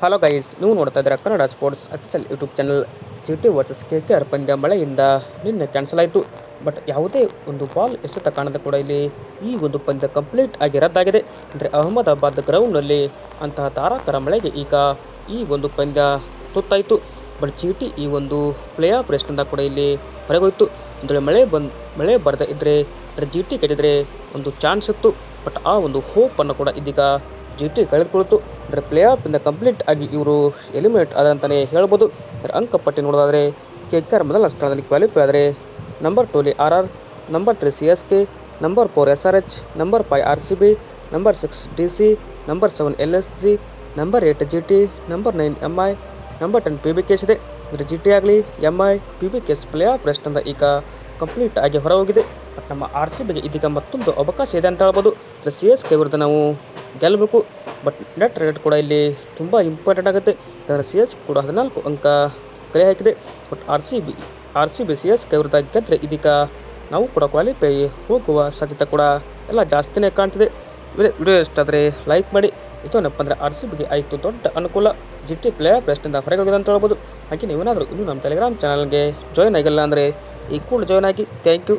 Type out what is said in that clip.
Hello guys ನೀವು ನೋಡ್ತಾ ಇದ್ದೀರಾ Kannada sports official YouTube channel G T versus K K R ಪಂದ್ಯ ಮಳೆಯಿಂದ ನಿನ್ನೆ ಕ್ಯಾನ್ಸಲ್ ಆಯಿತು. ಬಟ್ ಯಾವುದೇ ಒಂದು ಬಾಲ್ ಎಸೆತ ಕಾಣದ ಕೂಡ ಇಲ್ಲಿ ಈ ಒಂದು ಪಂದ್ಯ ಕಂಪ್ಲೀಟ್ ಆಗಿ ರದ್ದಾಗಿದೆ. ಅಂದರೆ ಅಹಮದಾಬಾದ್ ಗ್ರೌಂಡ್ನಲ್ಲಿ ಅಂತಹ ತಾರಾಕರ ಮಳೆಗೆ ಈಗ ಈ ಒಂದು ಪಂದ್ಯ ತುತ್ತಾಯಿತು. ಬಟ್ ಚೀಟಿ ಈ ಒಂದು ಪ್ಲೇ ಆಫ್ ರೇಸ್ನಿಂದ ಕೂಡ ಇಲ್ಲಿ ಹೊರಗೋಯಿತು. ಅಂದರೆ ಮಳೆ ಬಂದು, ಮಳೆ ಬರದೇ ಇದ್ದರೆ ಅಂದರೆ ಜಿ ಟಿ ಕೆಟ್ಟಿದ್ರೆ ಒಂದು ಚಾನ್ಸ್ ಇತ್ತು. ಬಟ್ ಆ ಒಂದು ಹೋಪನ್ನು ಕೂಡ ಇದೀಗ ಜಿ ಟಿ ಕಳೆದುಕೊಳ್ತು. ಅಂದರೆ ಪ್ಲೇ ಆಫಿಂದ ಕಂಪ್ಲೀಟ್ ಆಗಿ ಇವರು ಎಲಿಮಿನೇಟ್ ಆದಂತಲೇ ಹೇಳ್ಬೋದು. ಅಂದರೆ ಅಂಕಪಟ್ಟಿ ನೋಡೋದಾದರೆ ಕೆ ಕೆ ಆರ್ ಮೊದಲ ಸ್ಥಾನದಲ್ಲಿ ಕ್ವಾಲಿಫೈ ಆದರೆ number ಟೂಲಿ R R number three C S K number four S R H number five R C B number six D C number seven L S C number eight G T number nine M I number ten P B K S ಇದೆ. ಅಂದರೆ G T ಆಗಲಿ M I P B K S playoff ರೆಸ್ಟಿಂದ ಈಗ complete ಆಗಿ ಹೊರ ಹೋಗಿದೆ but ನಮ್ಮ R C ಬಿಗೆ ಇದೀಗ ಮತ್ತೊಂದು ಅವಕಾಶ ಇದೆ ಅಂತ ಹೇಳ್ಬೋದು. ಸಿ ಎಸ್ ಕೆ ವಿರುದ್ಧ ನಾವು ಗೆಲ್ಲಬೇಕು ಬಟ್ ನೆಟ್ ರೇಟ್ ಕೂಡ ಇಲ್ಲಿ ತುಂಬ ಇಂಪಾರ್ಟೆಂಟ್ ಆಗುತ್ತೆ. ಯಾಕಂದರೆ ಸಿ ಎಸ್ ಕೂಡ ಹದಿನಾಲ್ಕು ಅಂಕ ಕಲೆ ಹಾಕಿದೆ. But R C B R C B C S K ವಿರುದ್ಧ ಗೆದ್ದರೆ ಇದೀಗ ನಾವು ಕೂಡ ಕ್ವಾಲಿಫೈ ಹೋಗುವ ಸಾಧ್ಯತೆ ಕೂಡ ಎಲ್ಲ ಜಾಸ್ತಿನೇ ಕಾಣ್ತಿದೆ. ವಿಡಿಯೋ ಇಷ್ಟ ಆದರೆ ಲೈಕ್ ಮಾಡಿ. ಇದೇನಪ್ಪ ಅಂದರೆ ಆರ್ ಸಿ ಬಿಗೆ ಆಯಿತು ದೊಡ್ಡ ಅನುಕೂಲ. ಜಿ ಟಿ ಪ್ಲೇ ಹೊರಗೆ ಹೋಗಿದೆ ಅಂತ ಹೇಳ್ಬೋದು. ಹಾಗೆ ನೀವೇನಾದರೂ ಇನ್ನೂ ನಮ್ಮ ಟೆಲಿಗ್ರಾಮ್ ಚಾನಲ್ಗೆ ಜಾಯ್ನ್ ಆಗಿಲ್ಲ ಅಂದರೆ ಈ ಕೂಡ ಜಾಯ್ನ್ ಆಗಿ. Thank you